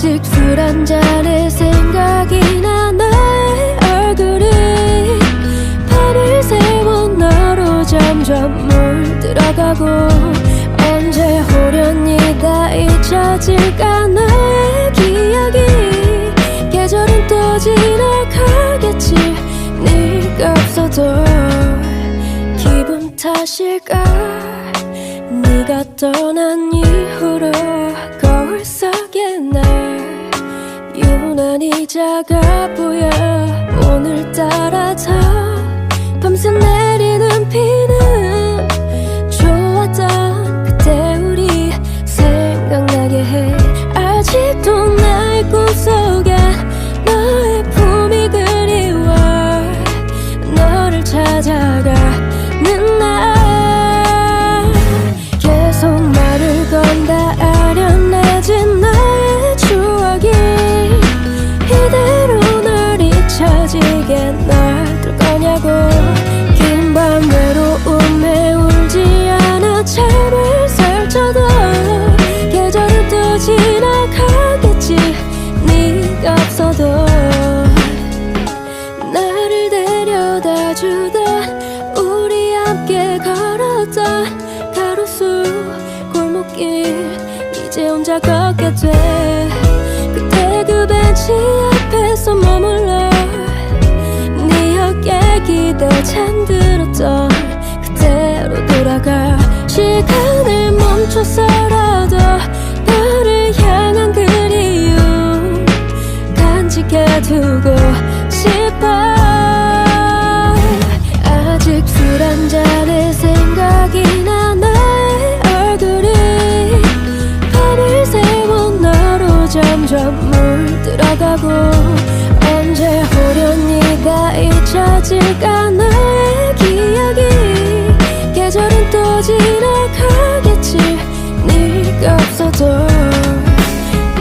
아직 술 한 잔에 생각이 나 너의 얼굴이 밤을 새워 너로 점점 물들어가고 언제 호련히 다 잊혀질까 너의 기억이 계절은 또 지나가겠지. 네가 없어도 기분 탓일까? 네가 떠난 이후로 거울 속에 날 유난히 작아 보여. 오늘따라 더 밤새 내리는 비는 주던 우리 함께 걸었던 가로수 골목길. 이제 혼자 걷게 돼. 그때 그 벤치 앞에서 머물러. 네 어깨 기대 잠들었던 그때로 돌아가 시간을 멈춰서라도 너를 향한 그리움 간직해 두고 점점 물들어가고 언제 호련히 다 잊혀질까? 너의 기억이 계절은 또 지나가겠지. 네가 없어도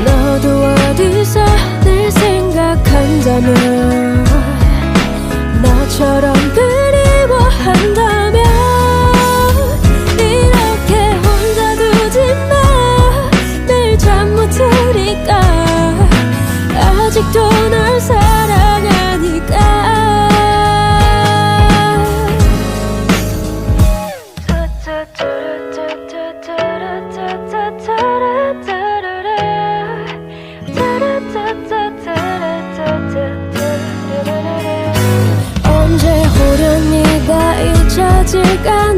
너도 어디서 늘 생각한다면 언제 호련히 다 잊혀질까